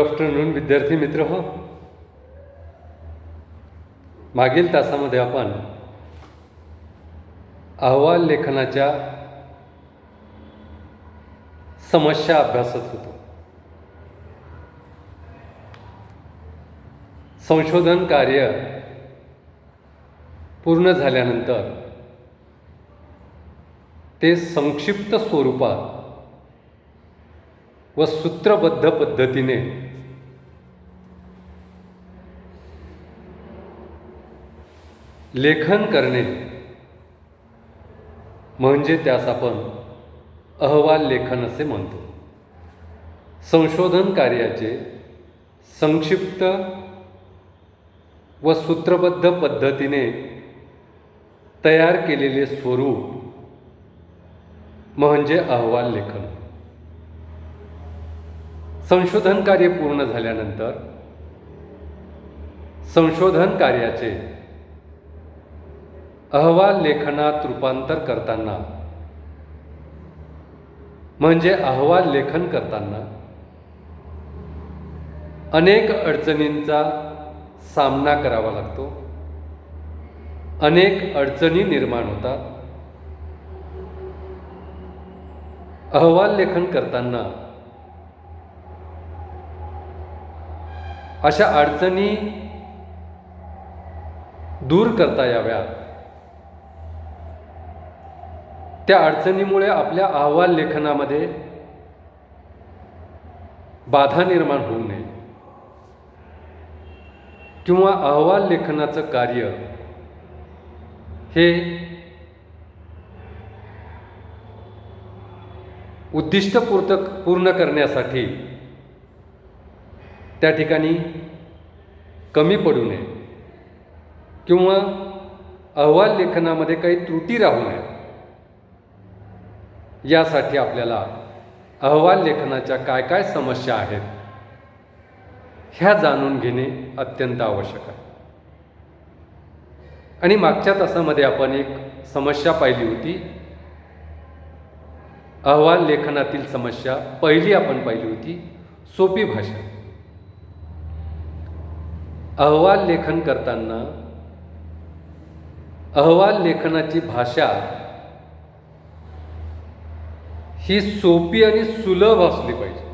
Good afternoon विद्यार्थी मित्र हो. मागील तासामध्ये आपण अहवाल लेखनाच्या समस्या अभ्यासत होतो. संशोधन कार्य पूर्ण झाल्यानंतर ते संक्षिप्त स्वरूपात व सूत्रबद्ध पद्धतीने. लेखन करणे म्हणजे त्यास आपण अहवाल लेखन असे म्हणतो. संशोधन कार्याचे संक्षिप्त व सूत्रबद्ध पद्धतीने तयार केलेले स्वरूप म्हणजे अहवाल लेखन. संशोधन कार्य पूर्ण झाल्यानंतर संशोधन कार्याचे अहवाल लेखनात रूपांतर करताना म्हणजे अहवाल लेखन करताना अनेक अडचणींचा सामना करावा लागतो. अनेक अडचणी निर्माण होतात. अहवाल लेखन करताना अशा अडचणी दूर करता याव्यात. त्या अडचणीमुळे आपल्या अहवाल लेखनामध्ये बाधा निर्माण होऊ नये. किंवा अहवाल लेखनाचं कार्य हे उद्दिष्टपूर्त पूर्ण करण्यासाठी त्या ठिकाणी कमी पडू नये किंवा अहवाल लेखनामध्ये काही त्रुटी राहू नये. यासाठी आपल्याला अहवाल लेखनाच्या काय काय समस्या आहेत ह्या जाणून घेणे अत्यंत आवश्यक आहे. आणि मागच्या तासामध्ये आपण एक समस्या पाहिली होती. अहवाल लेखनातील समस्या पहिली आपण पाहिली होती सोपी भाषा. अहवाल लेखन करताना अहवाल लेखनाची भाषा ही सोपी आणि सुलभ असली पाहिजे.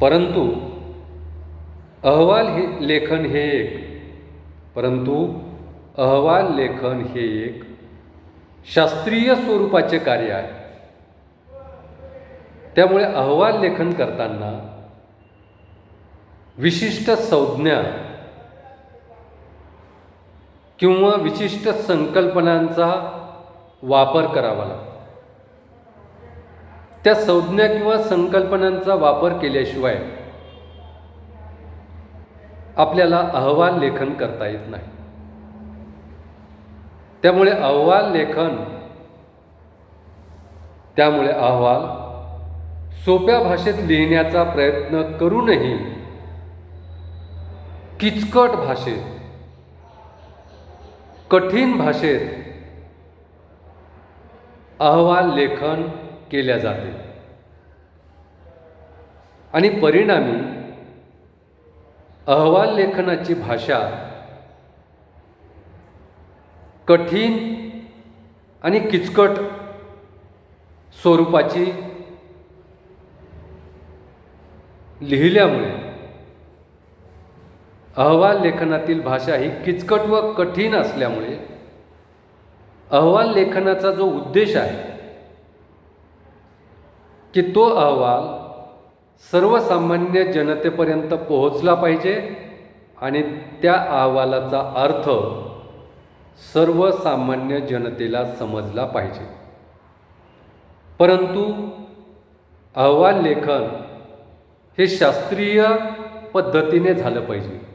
परंतु अहवाल हे लेखन हे एक. परंतु अहवाल लेखन हे एक शास्त्रीय स्वरूपाचे कार्य आहे. त्यामुळे अहवाल लेखन करताना विशिष्ट संज्ञा किंवा विशिष्ट संकल्पनांचा वापर करावा लागतो. त्या संज्ञा किंवा संकल्पनांचा वापर केल्याशिवाय आपल्याला अहवाल लेखन करता येत नाही. त्यामुळे अहवाल लेखन त्यामुळे अहवाल सोप्या भाषेत लिहिण्याचा प्रयत्न करूनही किचकट भाषेत कठीण भाषेत अहवाल लेखन केल्या जाते. आणि परिणामी अहवाल लेखनाची भाषा कठीण आणि किचकट स्वरूपाची लिहिल्यामुळे अहवाल लेखनातील भाषा ही किचकट व कठीण असल्यामुळे अहवाल लेखनाचा जो उद्देश आहे की तो अहवाल सर्वसामान्य जनतेपर्यंत पोहोचला पाहिजे आणि त्या अहवालाचा अर्थ सर्वसामान्य जनतेला समजला पाहिजे. परंतु अहवाल लेखन हे शास्त्रीय पद्धतीने झालं पाहिजे.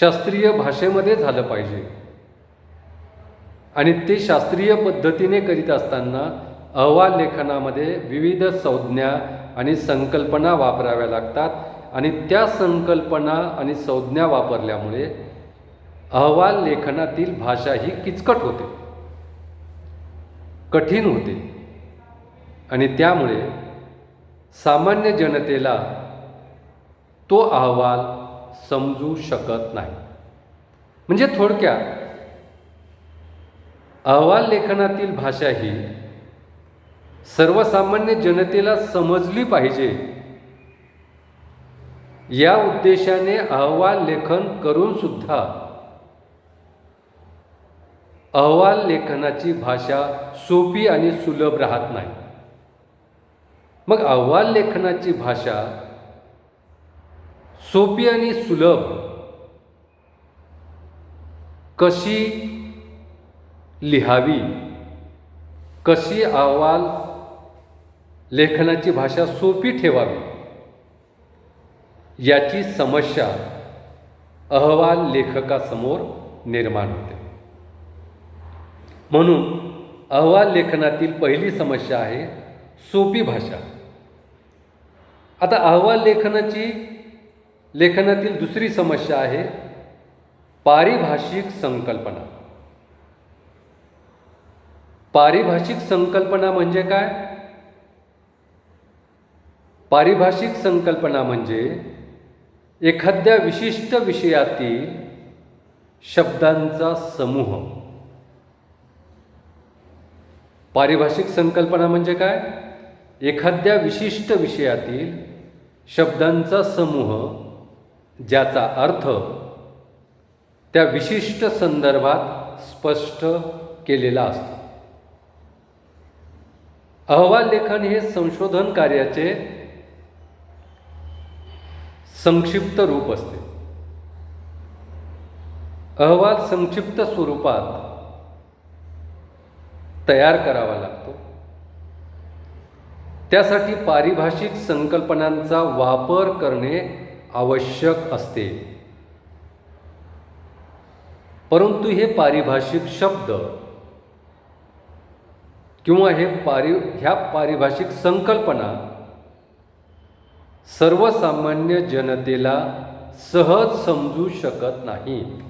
शास्त्रीय भाषेमध्ये झालं पाहिजे. आणि ते शास्त्रीय पद्धतीने करीत असताना अहवाल लेखनामध्ये विविध संज्ञा आणि संकल्पना वापराव्या लागतात आणि त्या संकल्पना आणि संज्ञा वापरल्यामुळे अहवाल लेखनातील भाषा ही किचकट होते. कठीण होते. आणि त्यामुळे सामान्य जनतेला तो अहवाल समजू शकत नाही. म्हणजे थोडक्यात अहवाल लेखनातील भाषा ही सर्वसामान्य जनतेला समजली पाहिजे. या उद्देशाने अहवाल लेखन करून सुद्धा अहवाल लेखनाची भाषा सोपी आणि सुलभ राहत नाही. मग अहवाल लेखनाची भाषा सोपी आणि सुलभ. कशी लिहावी? कशी अहवाल लेखनाची भाषा सोपी ठेवावी? याची समस्या अहवाल लेखकासमोर निर्माण होते. म्हणून अहवाल लेखनातील पहिली समस्या आहे सोपी भाषा. आता अहवाल लेखनाची लेखनातील दुसरी समस्या आहे पारिभाषिक संकल्पना. पारिभाषिक संकल्पना म्हणजे काय? पारिभाषिक संकल्पना म्हणजे एखाद्या विशिष्ट विषयातील शब्दांचा समूह. पारिभाषिक संकल्पना म्हणजे काय? एखाद्या विशिष्ट विषयातील शब्दांचा समूह ज्याचा अर्थ त्या विशिष्ट संदर्भात स्पष्ट केलेला असतो. अहवाल लेखन हे संशोधन कार्याचे संक्षिप्त रूप असते. अहवाल संक्षिप्त स्वरूपात तयार करावा लागतो. त्यासाठी पारिभाषिक संकल्पनांचा वापर करणे आवश्यक असते. परंतु हे पारिभाषिक शब्द किंवा हे पारि ह्या पारिभाषिक संकल्पना सर्वसामान्य जनतेला सहज समजू शकत नाहीत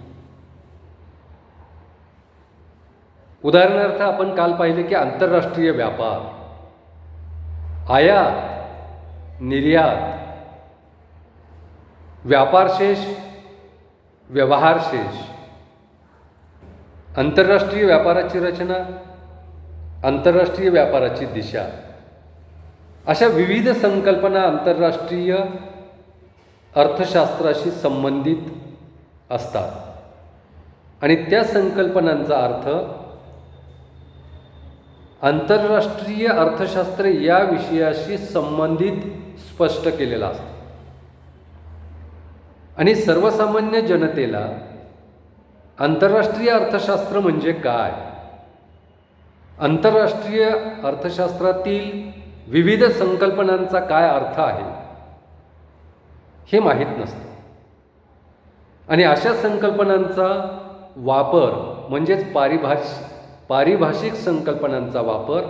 उदाहरणार्थ आपण काल पाहिले की आंतरराष्ट्रीय व्यापार आयात निर्यात व्यापारशेष व्यवहारशेष आंतरराष्ट्रीय व्यापाराची रचना आंतरराष्ट्रीय व्यापाराची दिशा. अशा विविध संकल्पना आंतरराष्ट्रीय अर्थशास्त्राशी संबंधित असतात. आणि त्या संकल्पनांचा अर्थ आंतरराष्ट्रीय अर्थशास्त्र या विषयाशी संबंधित स्पष्ट केलेला असतो. आणि सर्वसामान्य जनतेला आंतरराष्ट्रीय अर्थशास्त्र म्हणजे काय? आंतरराष्ट्रीय अर्थशास्त्रातील विविध संकल्पनांचा काय अर्थ आहे? हे माहीत नसतं. आणि अशा संकल्पनांचा वापर म्हणजेच पारिभाष पारिभाषिक संकल्पनांचा वापर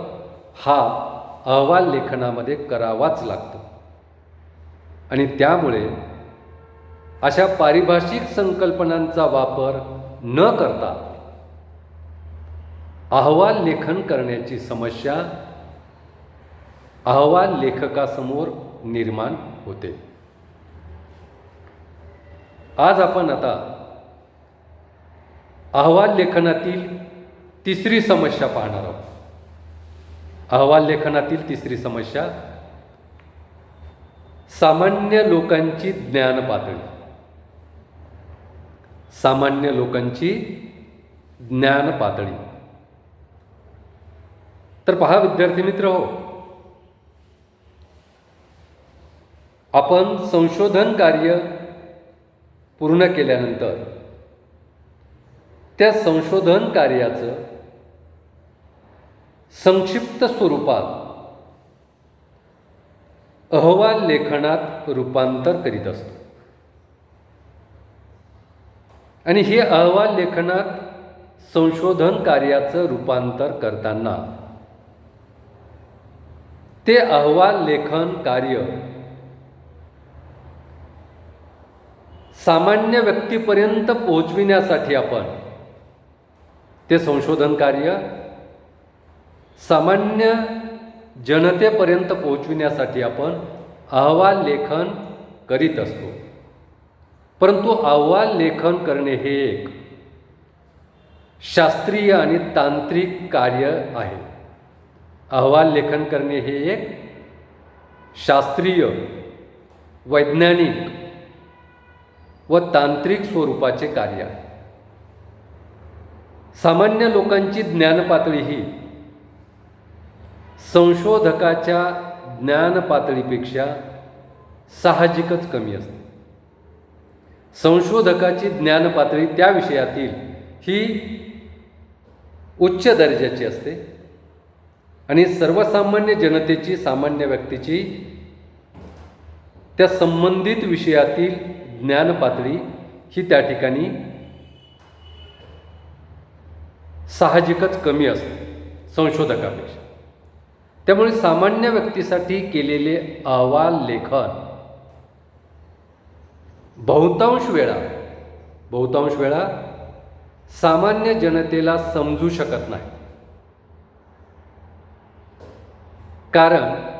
हा अहवाल लेखनामध्ये करावाच लागतो. आणि त्यामुळे अशा पारिभाषिक संकल्पनांचा वापर न करता अहवाल लेखन करण्याची समस्या अहवाल लेखकासमोर निर्माण होते. आज आपण आता अहवाल लेखनातील तिसरी समस्या पाहणार आहोत. अहवाल लेखनातील तिसरी समस्या सामान्य लोकांची ज्ञान पातळी सामान्य लोकांची ज्ञान पातळी. तर पहा विद्यार्थी मित्र हो आपण संशोधन कार्य पूर्ण केल्यानंतर त्या संशोधन कार्याचं संक्षिप्त स्वरूपात अहवाल लेखनात रूपांतर करीत असतो. आणि हे अहवाल लेखनात संशोधन कार्याचं रूपांतर करताना. ते अहवाल लेखन कार्य. सामान्य व्यक्तीपर्यंत पोहोचविण्यासाठी आपण. ते संशोधन कार्य. सामान्य जनतेपर्यंत पोहोचविण्यासाठी आपण अहवाल लेखन करीत असतो. परंतु अहवाल लेखन करणे हे एक शास्त्रीय आणि तांत्रिक कार्य आहे. अहवाल लेखन करणे हे एक शास्त्रीय वैज्ञानिक व तांत्रिक स्वरूपाचे कार्य आहे. सामान्य लोकांची ज्ञानपातळी ही संशोधकाच्या ज्ञानपातळीपेक्षा साहजिकच कमी असते. संशोधकाची ज्ञानपातळी त्या विषयातील ही उच्च दर्जाची असते आणि सर्वसामान्य जनतेची सामान्य व्यक्तीची त्या संबंधित विषयातील ज्ञानपातळी ही त्या ठिकाणी साहजिकच कमी असते संशोधकापेक्षा. त्यामुळे सामान्य व्यक्तीसाठी केलेले अहवाल लेखन बहुतांश वेळा बहुतांश वेळा सामान्य जनतेला समजू शकत नाही. कारण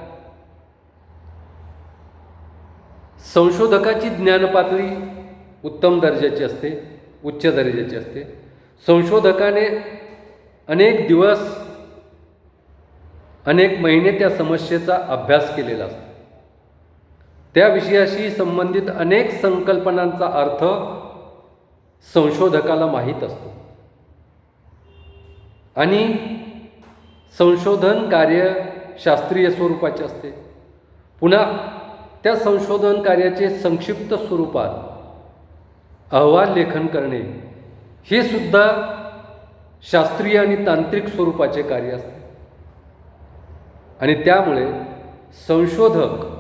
संशोधकाची ज्ञानपातळी उत्तम दर्जाची असते उच्च दर्जाची असते. संशोधकाने अनेक दिवस अनेक महिने त्या समस्येचा अभ्यास केलेला असतो. त्या विषयाशी संबंधित अनेक संकल्पनांचा अर्थ संशोधकाला माहीत असतो. आणि संशोधन कार्य शास्त्रीय स्वरूपाचे असते. पुन्हा त्या संशोधन कार्याचे संक्षिप्त स्वरूपात अहवाल लेखन करणे हे सुद्धा शास्त्रीय आणि तांत्रिक स्वरूपाचे कार्य असते. आणि त्यामुळे संशोधक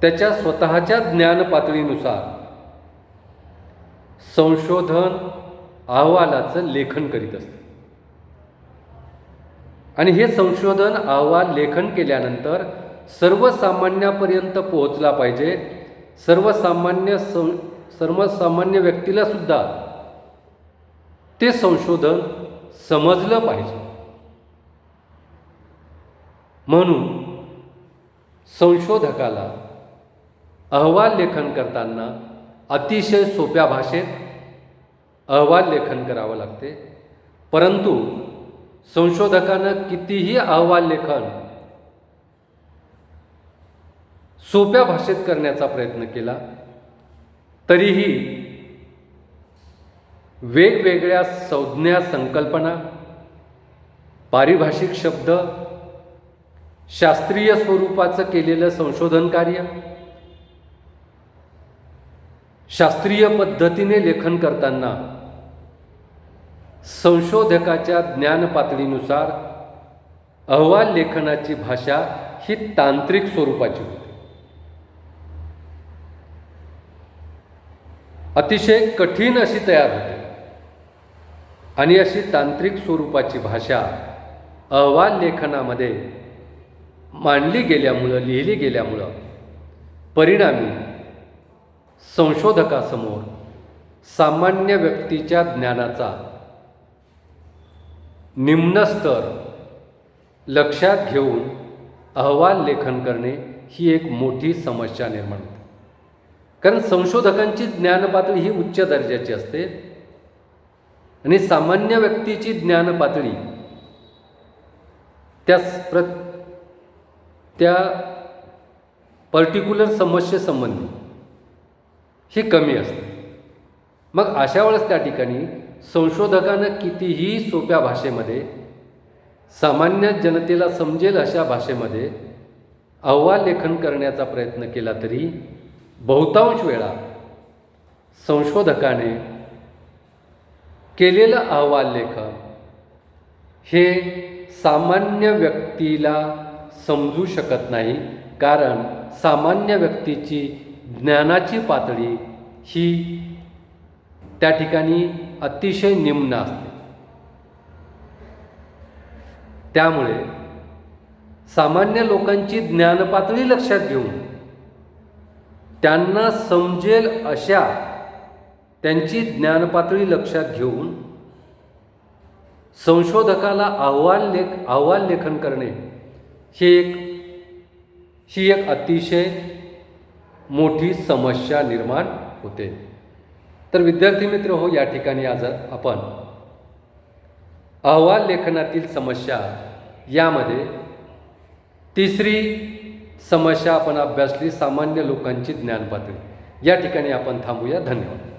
त्याच्या स्वतःच्या ज्ञान पातळीनुसार संशोधन अहवालाचं लेखन करीत असते. आणि हे संशोधन अहवाल लेखन केल्यानंतर सर्वसामान्यापर्यंत पोहोचला पाहिजे. सर्वसामान्य सं सर्वसामान्य व्यक्तीला सुद्धा ते संशोधन समजलं पाहिजे. म्हणून संशोधकाला अहवाल लेखन करताना अतिशय सोप्या भाषेत अहवाल लेखन करावं लागते. परंतु संशोधकानं कितीही अहवाल लेखन सोप्या भाषेत करण्याचा प्रयत्न केला तरीही वेगवेगळ्या संज्ञा संकल्पना पारिभाषिक शब्द शास्त्रीय स्वरूपाचं केलेलं संशोधन कार्य शास्त्रीय पद्धतीने लेखन करताना संशोधकाच्या ज्ञान पातळीनुसार अहवाल लेखनाची भाषा ही तांत्रिक स्वरूपाची होती. अतिशय कठीण अशी तयार होते आणि अशी तांत्रिक स्वरूपाची भाषा अहवाल लेखनामध्ये मांडली गेल्यामुळं लिहिली गेल्यामुळं परिणामी संशोधकासमोर सामान्य व्यक्तीच्या ज्ञानाचा निम्न स्तर लक्षात घेऊन अहवाल लेखन करणे ही एक मोठी समस्या निर्माण होते. कारण संशोधकांची ज्ञानपातळी ही उच्च दर्जाची असते आणि सामान्य व्यक्तीची ज्ञानपातळी त्या प्र त्या पर्टिक्युलर समस्येसंबंधी ही कमी असते. मग अशा वेळेस त्या ठिकाणी संशोधकानं कितीही सोप्या भाषेमध्ये सामान्य जनतेला समजेल अशा भाषेमध्ये अहवाल लेखन करण्याचा प्रयत्न केला तरी बहुतांश वेळा संशोधकाने केलेलं अहवाल लेखन हे सामान्य व्यक्तीला समजू शकत नाही. कारण सामान्य व्यक्तीची ज्ञानाची पातळी ही त्या ठिकाणी अतिशय निम्न असते. त्यामुळे सामान्य लोकांची ज्ञानपातळी लक्षात घेऊन त्यांना समजेल अशा त्यांची ज्ञानपातळी लक्षात घेऊन संशोधकाला अहवाल लेख अहवाल लेखन करणे ही एक ही एक अतिशय मोठी समस्या निर्माण होते. तर विद्यार्थी मित्र हो या ठिकाणी आज आपण अहवाल लेखनातील समस्या यामध्ये तिसरी समस्या आपण अभ्यासली सामान्य लोकांची ज्ञान पातळी या ठिकाणी आपण थांबूया. धन्यवाद.